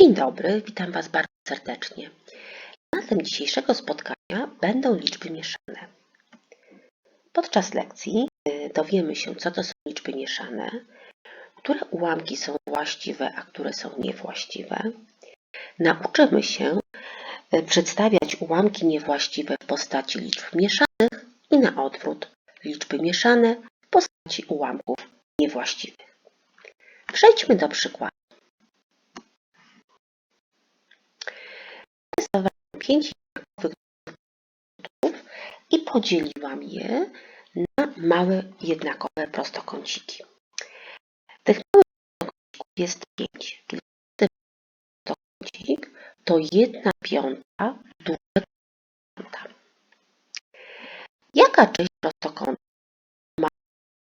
Dzień dobry, witam Was bardzo serdecznie. Tematem dzisiejszego spotkania będą liczby mieszane. Podczas lekcji y, dowiemy się, co to są liczby mieszane, które ułamki są właściwe, a które są niewłaściwe. Nauczymy się y, przedstawiać ułamki niewłaściwe w postaci liczb mieszanych i na odwrót liczby mieszane w postaci ułamków niewłaściwych. Przejdźmy do przykładu. Narysowałam pięć jednakowych drutów i podzieliłam je na małe jednakowe prostokąciki. Tych małych prostokącików jest pięć. Czyli każdy prostokącik to jedna piąta dużego kąta. Jaka część prostokąta ma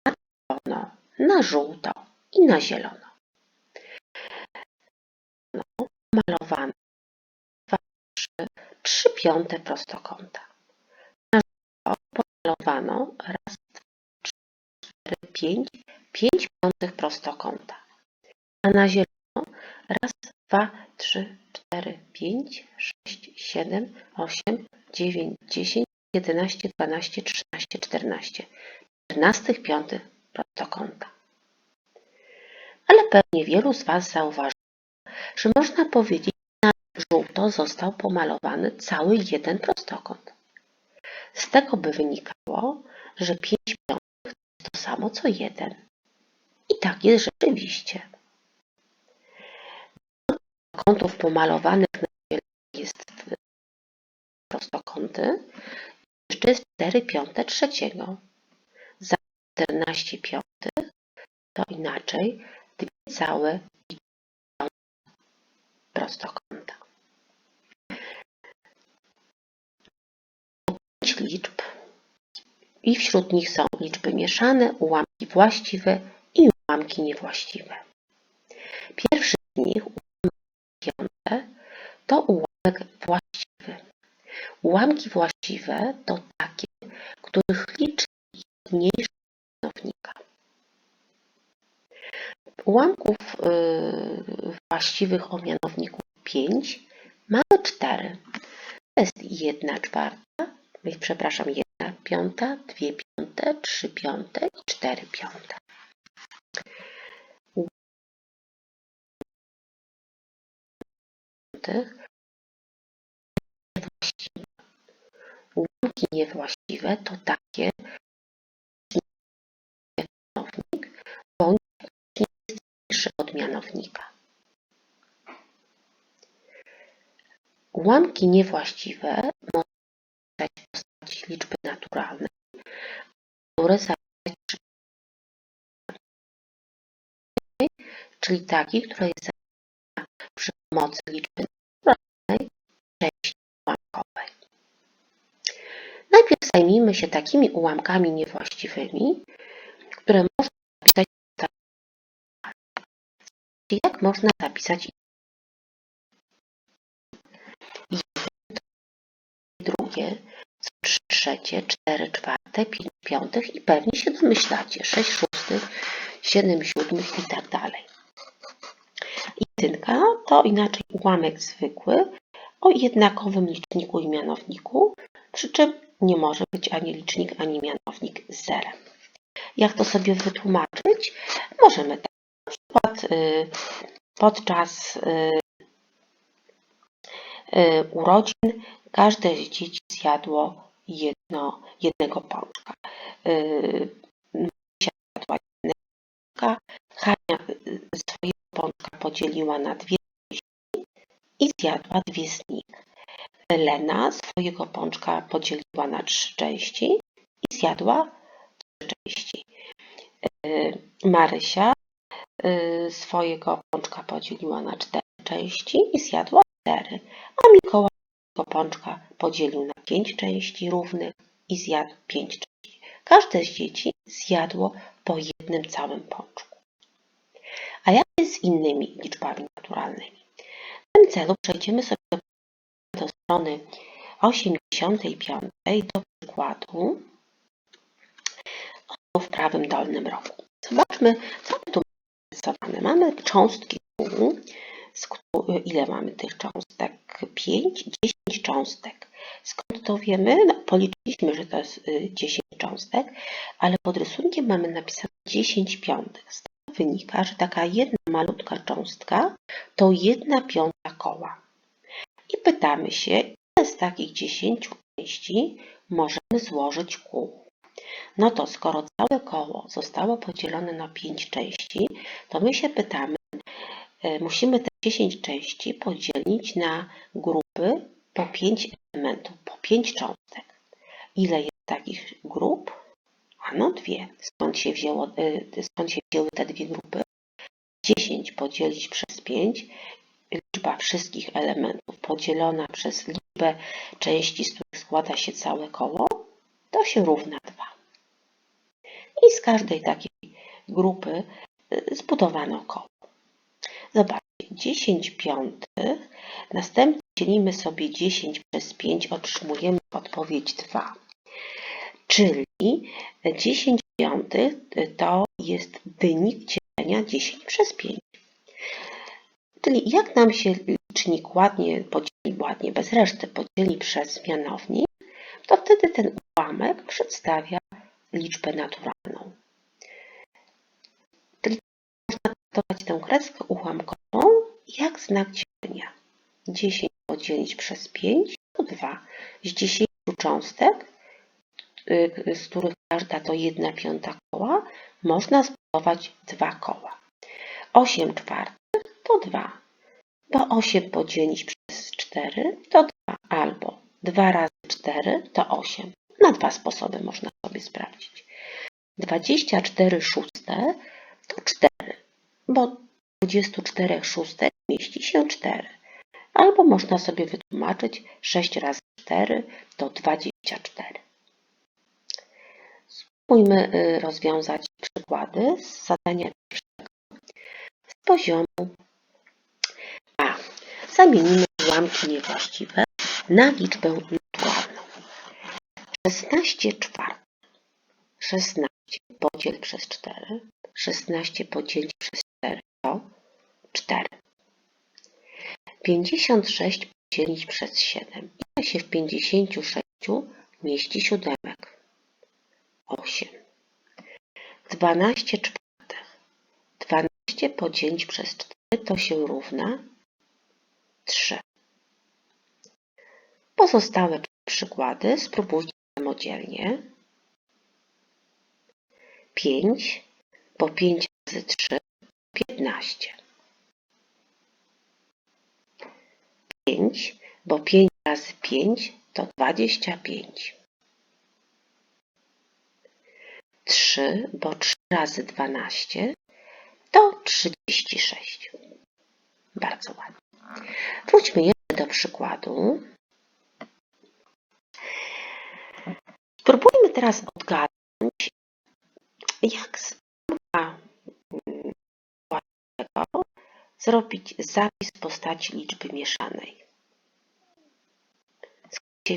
na czerwono, na żółto i na zielono? No, trzy, trzy piąte prostokąta. Na żółto pomalowano raz, dwa, trzy, cztery, pięć, pięć piątych prostokąta. A na zielono raz, dwa, trzy, cztery, pięć, sześć, siedem, osiem, dziewięć, dziesięć, jedenaście, dwanaście, trzynaście, czternaście. Czternastych piątych prostokąta. Ale pewnie wielu z Was zauważyło, że można powiedzieć, że na żółto został pomalowany cały jeden prostokąt. Z tego by wynikało, że 5 piątych to samo co 1. I tak jest rzeczywiście. Kątów pomalowanych na zielono jest prostokąty. Jeszcze jest 4 piąte trzeciego. Za 14 piątych to inaczej dwie całe i prostokąta. Pięć liczb i wśród nich są liczby mieszane, ułamki właściwe i ułamki niewłaściwe. Pierwszy z nich, ułamek piąte, to ułamek właściwy. Ułamki właściwe to takie, których jest mniejszy mianownika. Ułamków yy, właściwych o mianowniku 5 mamy 4. To jest 1 czwarta, przepraszam, 1 piąta, 2 piąte, 3 piąte i 4 piąte. Ułamki niewłaściwe to takie, mianownik bądź mniejszy od mianownika. Ułamki niewłaściwe można zapisać postaci liczby naturalnej, które przy czyli takiej, która jest zapisana przy pomocy liczby naturalnej części ułamkowej. Najpierw zajmijmy się takimi ułamkami niewłaściwymi, które można zapisać postaci jak można zapisać drugie, są 3 trzecie, 4 czwarte, 5 piątych i pewnie się domyślacie, 6 szóstych, 7 siódmych i tak dalej. Jedynka to inaczej ułamek zwykły o jednakowym liczniku i mianowniku, przy czym nie może być ani licznik, ani mianownik z zerem. Jak to sobie wytłumaczyć? Możemy tak, na przykład y, podczas y, y, urodzin każde z dzieci zjadło jedno, jednego pączka. Marysia zjadła jednego Hania swojego pączka podzieliła na dwie części i zjadła dwie z nich. Lena swojego pączka podzieliła na trzy części i zjadła trzy części. Marysia swojego pączka podzieliła na cztery części i zjadła cztery, a Mikołaj swojego pączka podzielił na pięć części równych i zjadł pięć części. Każde z dzieci zjadło po jednym całym pączku. A jak jest z innymi liczbami naturalnymi? W tym celu przejdziemy sobie do, strony 85 do przykładu w prawym dolnym rogu. Zobaczmy, co tu mamy. Mamy cząstki ile mamy tych cząstek? 5, 10 cząstek. Skąd to wiemy? No, policzyliśmy, że to jest y, 10 cząstek, ale pod rysunkiem mamy napisane 10 piątek. Z tego wynika, że taka jedna malutka cząstka to jedna piąta koła. I pytamy się, ile z takich 10 części możemy złożyć kół? No to skoro całe koło zostało podzielone na 5 części, to my się pytamy, musimy te 10 części podzielić na grupy po 5 elementów, po 5 cząstek. Ile jest takich grup? Ano dwie. Skąd się, wzięło, e, skąd się wzięły te dwie grupy? 10 podzielić przez 5, liczba wszystkich elementów podzielona przez liczbę części, z których składa się całe koło, to się równa 2. I z każdej takiej grupy y, zbudowano koło. Zobaczcie, 10 piątych, następnie dzielimy sobie 10 przez 5, otrzymujemy odpowiedź 2. Czyli 10 piątych to jest wynik dzielenia 10 przez 5. Czyli jak nam się licznik ładnie podzieli, ładnie, bez reszty podzieli przez mianownik, to wtedy ten ułamek przedstawia liczbę naturalną. Czyli traktować tę kreskę ułamkową jak znak dzielenia. 10 podzielić przez 5 to 2. Z 10 cząstek, y, z których każda to 1 piąta koła, można zbudować dwa koła. 8 czwartych to 2. Bo 8 podzielić przez 4 to 2. Albo 2 razy 4 to 8. Na dwa sposoby można sobie sprawdzić. 24 szóste to 4, bo 24 szóstek mieści się 4. Albo można sobie wytłumaczyć 6 razy 4 to 24. Spróbujmy y, rozwiązać przykłady z zadania pierwszego. Z poziomu A. Zamienimy ułamki niewłaściwe na liczbę naturalną. 16 czwartych. 16 podziel przez 4. 16 podzielić przez 4 to 4. 56 podzielić przez 7. Ile się w 56 mieści siódemek? 8. 12 czwartych. 12 podzielić przez 4 to się równa 3. Pozostałe przykłady spróbujcie samodzielnie. 5, bo 5 razy 3 15. 5, bo 5 razy 5 to 25. 3, bo 3 razy 12 to 36. Bardzo ładnie. Wróćmy jeszcze do przykładu. Spróbujmy teraz odgadnąć, jak z A tego zrobić zapis postaci liczby mieszanej.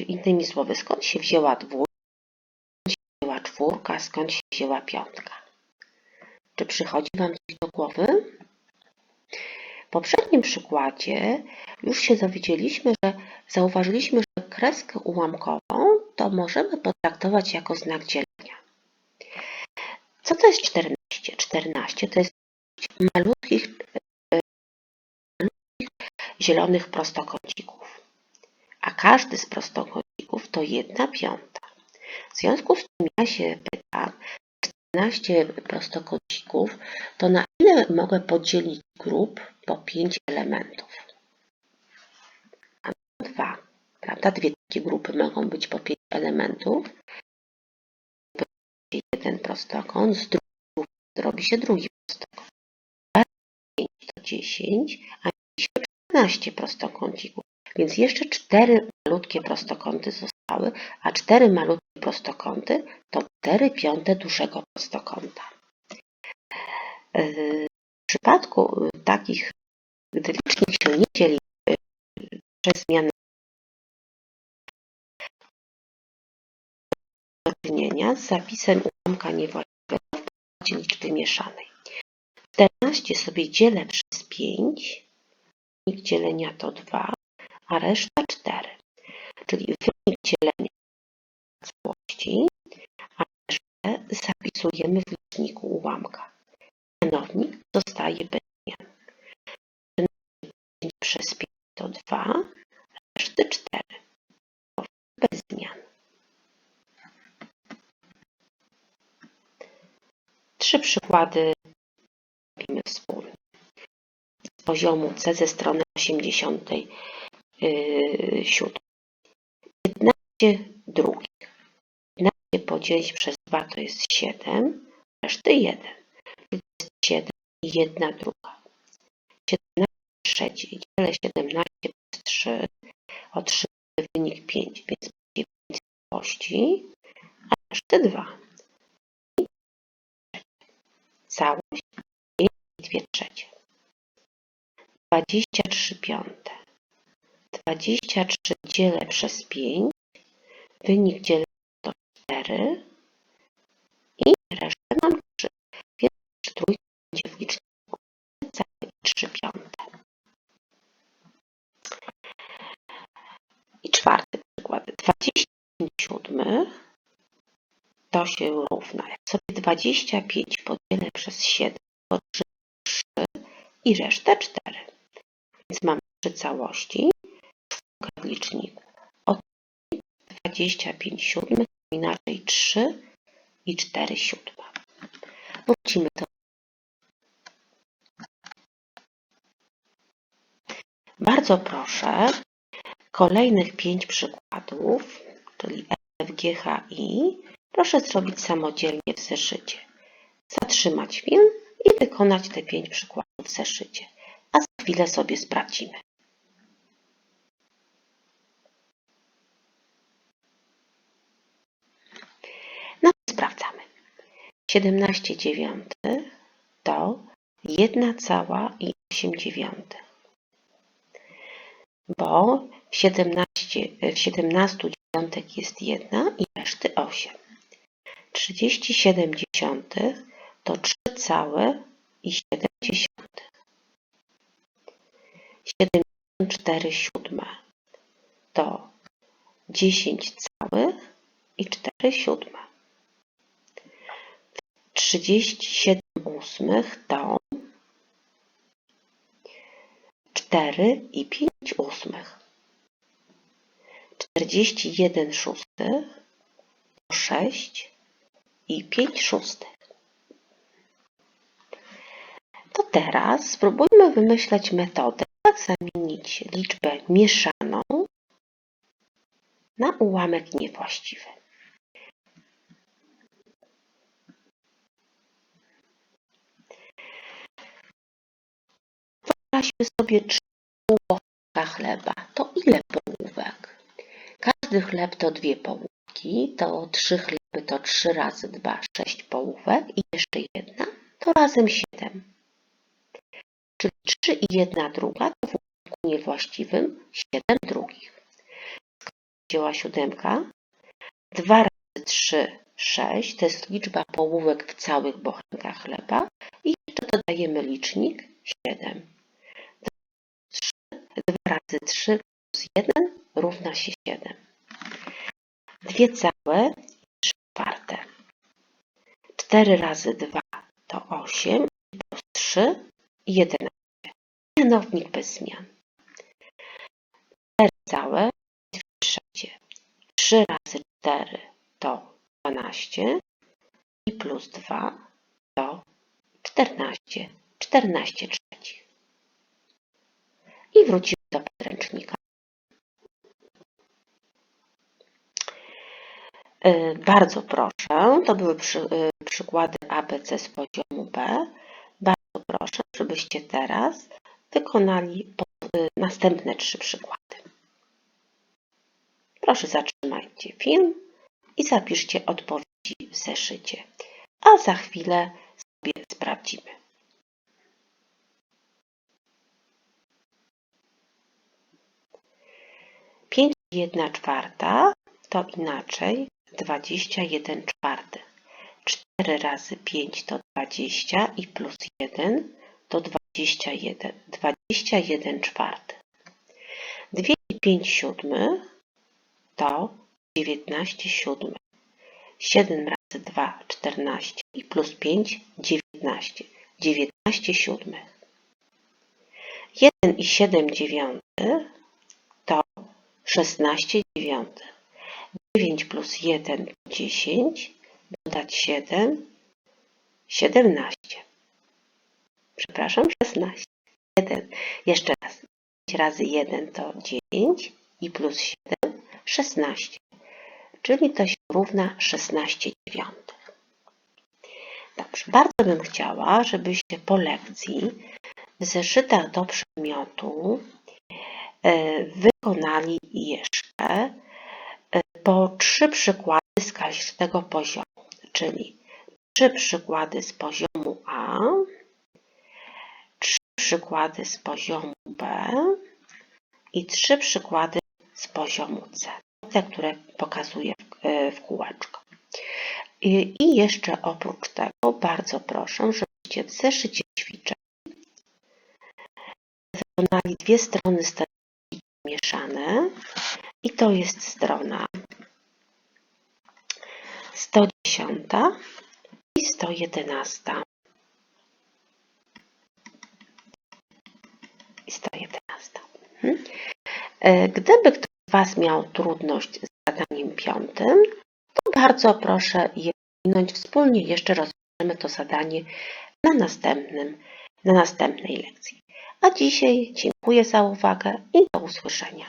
Innymi słowy, skąd się wzięła dwójka, skąd się wzięła czwórka, skąd się wzięła piątka. Czy przychodzi Wam coś do głowy? W poprzednim przykładzie już się dowiedzieliśmy, że zauważyliśmy, że kreskę ułamkową to możemy potraktować jako znak dzielenia. Co to jest 14? 14 to jest malutkich zielonych prostokącików, a każdy z prostokącików to jedna piąta. W związku z tym ja się pytam, 14 prostokącików, to na ile mogę podzielić grup po 5 elementów? Na dwa, prawda? Dwie takie grupy mogą być po 5 elementów. Jeden prostokąt, z drugiej zrobi się drugi prostokąt. 5 to 10, a mieliśmy 14 prostokącików. Więc jeszcze 4 malutkie prostokąty zostały, a 4 malutkie prostokąty to 4 piąte dużego prostokąta. W przypadku takich, gdy licznik się nie dzieli przez zmianę czynienia z zapisem ułamka niewłaściwego w postaci liczby mieszanej. 14 sobie dzielę przez 5 wynik dzielenia to 2, a reszta 4. Czyli wynik dzielenia całości, a resztę zapisujemy w liczniku ułamka. Mianownik zostaje bez zmian. 5 przez 5 to 2, reszty 4. Bez zmian. Trzy przykłady robimy wspólnie. Poziomu C ze strony 87. 15 drugich. 15 podzielić przez 2 to jest 7, reszty 1. Czyli to jest 7 i 1 druga. 17 trzecich dzielę 17 przez 3, otrzymuję wynik 5, więc będzie 5 całości, a reszty 2. Całość 5 i 2 trzecie. 23 piąte. 23 dzielę przez 5, wynik dzielenia to 4 i resztę mam 3, więc trójka będzie w liczniku całe 3 piąte. I czwarty przykład. 25 siódmych to się równa. Jak sobie 25 podzielę przez 7, to 3, 3 i resztę 4. Więc mamy 3 całości, czwórka w liczniku. Od 25 siódmych, inaczej 3 i 4 siódme. Wrócimy do Bardzo proszę, kolejnych 5 przykładów, czyli F, G, H, I, proszę zrobić samodzielnie w zeszycie. Zatrzymać film i wykonać te 5 przykładów w zeszycie. Chwilę sobie sprawdzimy. No sprawdzamy. 17 dziewiątych to 1 cała i 8 dziewiątych. Bo w 17, w 17 dziesiątek jest 1 i reszty 8. 37 dziesiątych to 3 całe i 7 dziesiątych. 74 siódme to 10 całych i 4 siódme. 37 ósmych to 4 i 5 ósmych. 41 szóstych to 6 i 5 szóstych. To teraz spróbujmy wymyśleć metodę, zamienić liczbę mieszaną na ułamek niewłaściwy. Wyobraźmy sobie trzy połówka chleba. To ile połówek? Każdy chleb to dwie połówki, to trzy chleby to trzy razy dwa, sześć połówek i jeszcze jedna to razem siedem. Czyli trzy i jedna druga to w ułamku niewłaściwym siedem drugich. Wzięła siódemka? Dwa razy trzy, sześć to jest liczba połówek w całych bochenkach chleba i jeszcze dodajemy licznik siedem. 2 razy 3 plus 1 równa się 7. 2 całe i 3 czwarte. 4 razy 2 to 8 plus 3 11. Mianownik bez zmian. 4 całe i 2 trzecie. 3 razy 4 to 12 i plus 2 to 14. 14 trzecich. I wrócimy do podręcznika. E, Bardzo proszę, to były e, przykłady ABC z poziomu B. Żebyście teraz wykonali e, następne trzy przykłady. Proszę zatrzymajcie film i zapiszcie odpowiedzi w zeszycie, a za chwilę sobie sprawdzimy. Pięć jedna czwarta to inaczej 21 czwartych. 4 razy 5 to 20 i plus 1 to 21, 21 czwartych. 2 i 5 siódmych to 19 siódmych. 7 razy 2, 14 i plus 5, 19. 19 siódmych. 1 i 7 dziewiątych to 16 dziewiątych. 9 plus 1 to 10, dodać 7, 17. Przepraszam, 16. 1. Jeszcze raz. 5 razy 1 to 9 i plus 7, 16. Czyli to się równa 16 dziewiątych. Dobrze, bardzo bym chciała, żebyście po lekcji w zeszytach do przedmiotu e, wykonali jeszcze e, po trzy przykłady z każdego poziomu, czyli trzy przykłady z poziomu A, przykłady z poziomu B i trzy przykłady z poziomu C. Te, które pokazuję w, e, w kółeczko. I, I jeszcze oprócz tego bardzo proszę, żebyście w zeszycie ćwiczeń wykonali dwie strony statystyki mieszane i to jest strona 110 i 111. I 111. E, Gdyby ktoś z Was miał trudność z zadaniem piątym, to bardzo proszę je minąć. Wspólnie jeszcze rozwiążemy to zadanie na, następnym, na następnej lekcji. A dzisiaj dziękuję za uwagę i do usłyszenia.